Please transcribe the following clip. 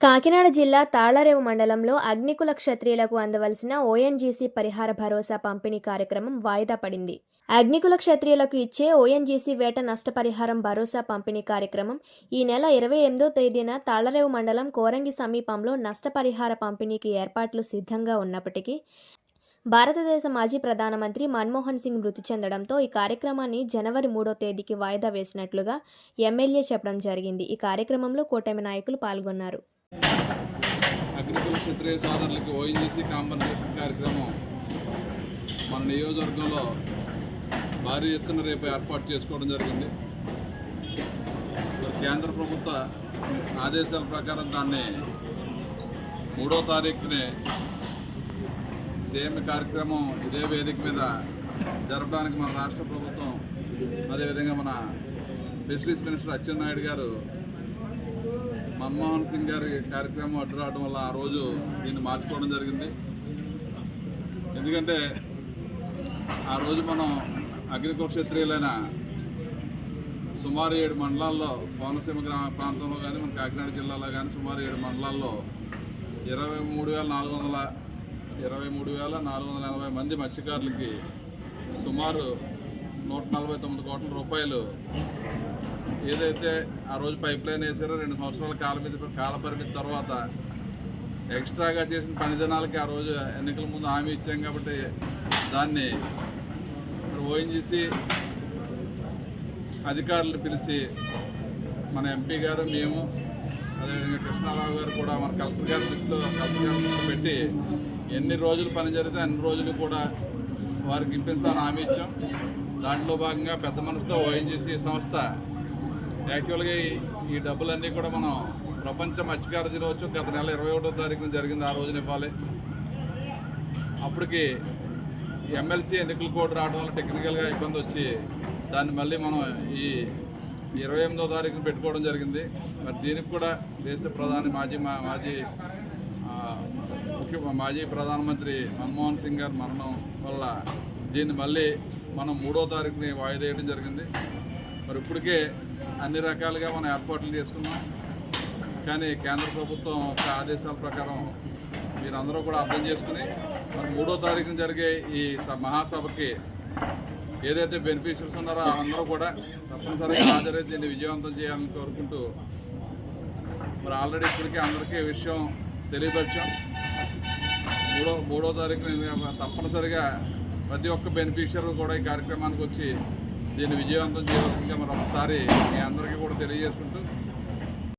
కాకినాడ జిల్లా తాళ్ళరేవు మండలంలో అగ్నికుల క్షత్రియులకు అందవలసిన ఓఎన్జీసీ పరిహార భరోసా పంపిణీ కార్యక్రమం వాయిదా పడింది. అగ్నికుల క్షత్రియులకు ఇచ్చే ఓఎన్జీసీ వేట నష్టపరిహారం భరోసా పంపిణీ కార్యక్రమం ఈ నెల ఇరవై ఎనిమిదో తేదీన తాళ్ళరేవు మండలం కోరంగి సమీపంలో నష్టపరిహార పంపిణీకి ఏర్పాట్లు సిద్ధంగా ఉన్నప్పటికీ భారతదేశ మాజీ ప్రధానమంత్రి మన్మోహన్ సింగ్ మృతి చెందడంతో ఈ కార్యక్రమాన్ని జనవరి మూడో తేదీకి వాయిదా వేసినట్లుగా ఎమ్మెల్యే చెప్పడం జరిగింది. ఈ కార్యక్రమంలో కూటమి నాయకులు పాల్గొన్నారు. అగ్రికల్ క్షత్రియ సోదరులకి ఓఎన్జీసీ కాంపన్సేషన్ కార్యక్రమం మన నియోజకవర్గంలో భారీ ఎత్తున రేపు ఏర్పాటు చేసుకోవడం జరిగింది. కేంద్ర ప్రభుత్వ ఆదేశాల ప్రకారం దాన్ని మూడో తారీఖునే సేమ్ కార్యక్రమం ఇదే వేదిక మీద జరపడానికి మన రాష్ట్ర ప్రభుత్వం అదేవిధంగా మన ఫిషరీస్ మినిస్టర్ అచ్చెన్నాయుడు గారు మన్మోహన్ సింగ్ గారి కార్యక్రమం అడ్డు రావడం వల్ల ఆ రోజు దీన్ని మార్చుకోవడం జరిగింది. ఎందుకంటే ఆ రోజు మనం అగ్రికల్చర్ క్షత్రియులైన సుమారు ఏడు మండలాల్లో కోనసీమ గ్రామ ప్రాంతంలో కానీ మన కాకినాడ జిల్లాలో కానీ సుమారు ఏడు మండలాల్లో ఇరవై మూడు వేల నాలుగు వందల ఇరవై మూడు వేల నాలుగు వందల ఎనభై మంది మత్స్యకారులకి సుమారు నూట నలభై తొమ్మిది కోట్ల రూపాయలు. ఏదైతే ఆ రోజు పైప్ లైన్ వేసారో రెండు సంవత్సరాల కాల మీద కాల పరిమితి తర్వాత ఎక్స్ట్రాగా చేసిన పని దినాలకి ఆ రోజు ఎన్నికల ముందు హామీ ఇచ్చాం కాబట్టి దాన్ని మరి ఓఎన్జీసీ అధికారులు పిలిచి మన ఎంపీ గారు మేము అదేవిధంగా కృష్ణారావు గారు కూడా మన కలెక్టర్ గారి దృష్టిలో కలెక్టర్ గారి పెట్టి ఎన్ని రోజులు పని జరిగితే అన్ని రోజులు కూడా వారికి ఇప్పిస్తాను హామీ ఇచ్చాం. దాంట్లో భాగంగా పెద్ద మనసుతో ఓఎన్జీసీ సంస్థ యాక్చువల్గా ఈ- ఈ డబ్బులన్నీ కూడా మనం ప్రపంచ మత్స్యకార దినోత్సవం గత నెల ఇరవై ఒకటో తారీఖున జరిగింది ఆ రోజున ఇవ్వాలి. అప్పటికి ఎమ్మెల్సీ ఎన్నికలు కోడ్ రావడం వల్ల టెక్నికల్గా ఇబ్బంది వచ్చి దాన్ని మళ్ళీ మనం ఈ ఇరవై ఎనిమిదో తారీఖున పెట్టుకోవడం జరిగింది. మరి దీనికి కూడా దేశ ప్రధాని మాజీ మా- మాజీ ముఖ్య మాజీ ప్రధానమంత్రి మన్మోహన్ సింగ్ గారి మరణం వల్ల దీన్ని మళ్ళీ మనం మూడో తారీఖుని వాయిదా వేయడం జరిగింది. మరి ఇప్పటికే అన్ని రకాలుగా మనం ఏర్పాట్లు చేసుకున్నాం. కానీ కేంద్ర ప్రభుత్వం యొక్క ఆదేశాల ప్రకారం మీరందరూ కూడా అర్థం చేసుకుని మరి మూడో తారీఖున జరిగే ఈ మహాసభకి ఏదైతే బెనిఫిషియర్స్ ఉన్నారో అందరూ కూడా తప్పనిసరిగా హాజరై దీన్ని విజయవంతం చేయాలని కోరుకుంటూ మరి ఆల్రెడీ ఇప్పటికే అందరికీ విషయం తెలియపరిచాం. మూడో మూడో తారీఖున తప్పనిసరిగా ప్రతి ఒక్క బెనిఫిషియరీ కూడా ఈ కార్యక్రమానికి వచ్చి దీన్ని విజయవంతం చేయవలసిందిగా మరి ఒకసారి మీ అందరికీ కూడా తెలియజేసుకుంటూ